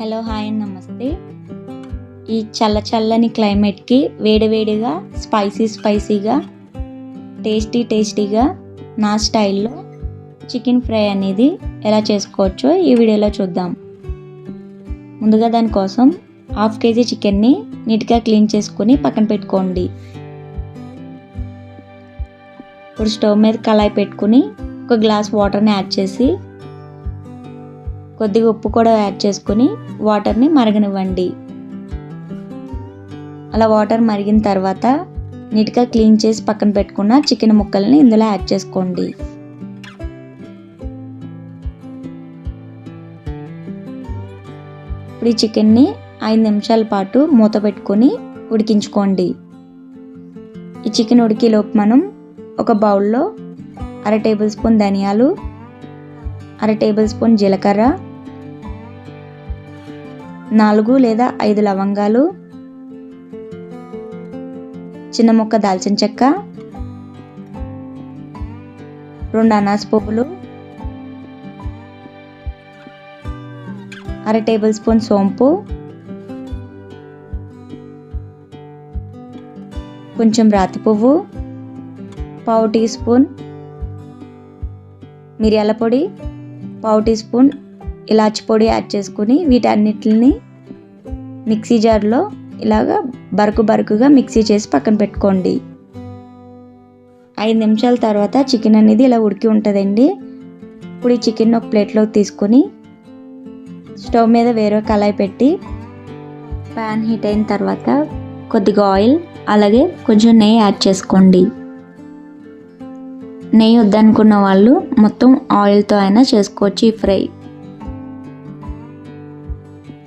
Hello hi and నమస్తే. ఈ చల్ల చల్లని క్లైమేట్కి వేడివేడిగా స్పైసీ స్పైసీగా టేస్టీ టేస్టీగా నా స్టైల్లో చికెన్ ఫ్రై అనేది ఎలా చేసుకోవచ్చో ఈ వీడియోలో చూద్దాం. ముందుగా దానికోసం హాఫ్ కేజీ చికెన్ని నీట్గా క్లీన్ చేసుకొని పక్కన పెట్టుకోండి. ఇప్పుడు స్టవ్ మీద కళాయి పెట్టుకుని ఒక గ్లాస్ వాటర్ని యాడ్ చేసి కొద్దిగా ఉప్పు కూడా యాడ్ చేసుకుని వాటర్ని మరగనివ్వండి. అలా వాటర్ మరిగిన తర్వాత నీట్గా క్లీన్ చేసి పక్కన పెట్టుకున్న చికెన్ ముక్కల్ని ఇందులో యాడ్ చేసుకోండి. ఇప్పుడు ఈ చికెన్ని ఐదు నిమిషాల పాటు మూత పెట్టుకొని ఉడికించుకోండి. ఈ చికెన్ ఉడికేలోపు మనం ఒక బౌల్లో అర టేబుల్ స్పూన్ ధనియాలు అర టేబుల్ స్పూన్ జీలకర్ర నాలుగు లేదా ఐదు లవంగాలు చిన్న ముక్క దాల్చిన చెక్క రెండు అనాస పువ్వులు అర టేబుల్ స్పూన్ సోంపు కొంచెం రాతి పువ్వు పావు టీ స్పూన్ మిరియాల పొడి పావు టీ స్పూన్ ఇలాచి పొడి యాడ్ చేసుకుని వీటన్నిటిని మిక్సీ జార్లో ఇలాగా బరుకు బరుకుగా మిక్సీ చేసి పక్కన పెట్టుకోండి. ఐదు నిమిషాల తర్వాత చికెన్ అనేది ఇలా ఉడికి ఉంటుందండి. ఇప్పుడు ఈ చికెన్ ఒక ప్లేట్లోకి తీసుకొని స్టవ్ మీద వేరే కళాయి పెట్టి ప్యాన్ హీట్ అయిన తర్వాత కొద్దిగా ఆయిల్ అలాగే కొంచెం నెయ్యి యాడ్ చేసుకోండి. నెయ్యి వద్దనుకున్న వాళ్ళు మొత్తం ఆయిల్తో అయినా చేసుకోవచ్చు ఈ ఫ్రై.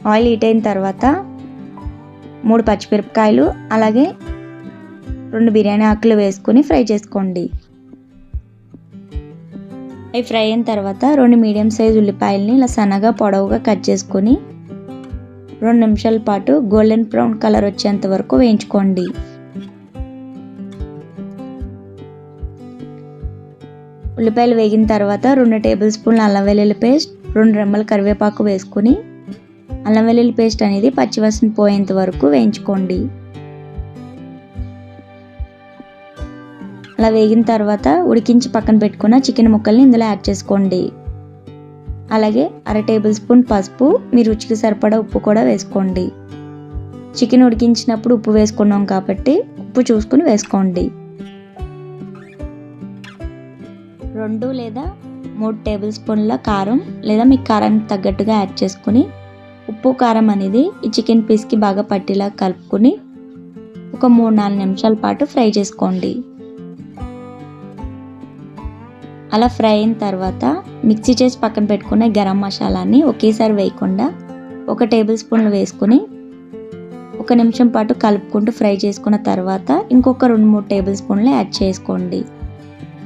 ఆయిల్ హీట్ అయిన తర్వాత మూడు పచ్చిమిరపకాయలు అలాగే రెండు బిర్యానీ ఆకులు వేసుకొని ఫ్రై చేసుకోండి. అవి ఫ్రై అయిన తర్వాత రెండు మీడియం సైజ్ ఉల్లిపాయలని ఇలా సన్నగా పొడవుగా కట్ చేసుకొని రెండు నిమిషాల పాటు గోల్డెన్ బ్రౌన్ కలర్ వచ్చేంత వరకు వేయించుకోండి. ఉల్లిపాయలు వేగిన తర్వాత రెండు టేబుల్ స్పూన్ల అల్లం వెల్లుల్లి పేస్ట్ రెండు రెమ్మల కరివేపాకు వేసుకొని అల్లం వెల్లుల్లి పేస్ట్ అనేది పచ్చివాసన పోయేంత వరకు వేయించుకోండి. అలా వేగిన తర్వాత ఉడికించి పక్కన పెట్టుకున్న చికెన్ ముక్కల్ని ఇందులో యాడ్ చేసుకోండి. అలాగే అర టేబుల్ స్పూన్ పసుపు మీ రుచికి సరిపడా ఉప్పు కూడా వేసుకోండి. చికెన్ ఉడికించినప్పుడు ఉప్పు వేసుకున్నాం కాబట్టి ఉప్పు చూసుకుని వేసుకోండి. రెండు లేదా మూడు టేబుల్ స్పూన్ల కారం లేదా మీ కారానికి తగ్గట్టుగా యాడ్ చేసుకుని ఉప్పు కారం అనేది ఈ చికెన్ పీస్కి బాగా పట్టేలా కలుపుకొని ఒక మూడు నాలుగు నిమిషాల పాటు ఫ్రై చేసుకోండి. అలా ఫ్రై అయిన తర్వాత మిక్సీ చేసి పక్కన పెట్టుకున్న గరం మసాలాని ఒకేసారి వేయకుండా ఒక టేబుల్ స్పూన్లు వేసుకుని ఒక నిమిషం పాటు కలుపుకుంటూ ఫ్రై చేసుకున్న తర్వాత ఇంకొక రెండు మూడు టేబుల్ స్పూన్లు యాడ్ చేసుకోండి.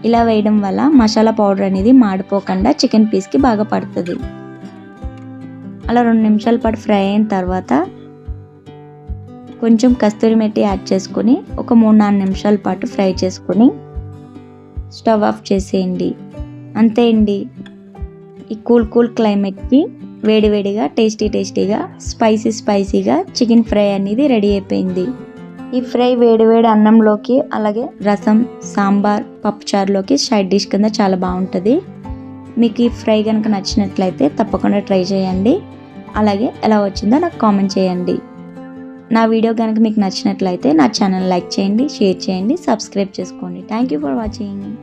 ఇలా వేయడం వల్ల మసాలా పౌడర్ అనేది మాడిపోకుండా చికెన్ పీస్కి బాగా పడుతుంది. అలా రెండు నిమిషాల పాటు ఫ్రై అయిన తర్వాత కొంచెం కస్తూరి మెట్టి యాడ్ చేసుకొని ఒక మూడు నాలుగు నిమిషాల పాటు ఫ్రై చేసుకొని స్టవ్ ఆఫ్ చేసేయండి. అంతే అండి. ఈ కూల్ కూల్ క్లైమేట్కి వేడివేడిగా టేస్టీ టేస్టీగా స్పైసీ స్పైసీగా చికెన్ ఫ్రై అనేది రెడీ అయిపోయింది. ఈ ఫ్రై వేడివేడి అన్నంలోకి అలాగే రసం సాంబార్ పప్పుచారులోకి సైడ్ డిష్ కింద చాలా బాగుంటుంది. మీకు ఈ ఫ్రై కనుక నచ్చినట్లయితే తప్పకుండా ట్రై చేయండి. అలాగే ఎలా వచ్చిందో నాకు కామెంట్ చేయండి. నా వీడియో కనుక మీకు నచ్చినట్లయితే నా ఛానల్ లైక్ చేయండి షేర్ చేయండి సబ్స్క్రైబ్ చేసుకోండి. Thank you for watching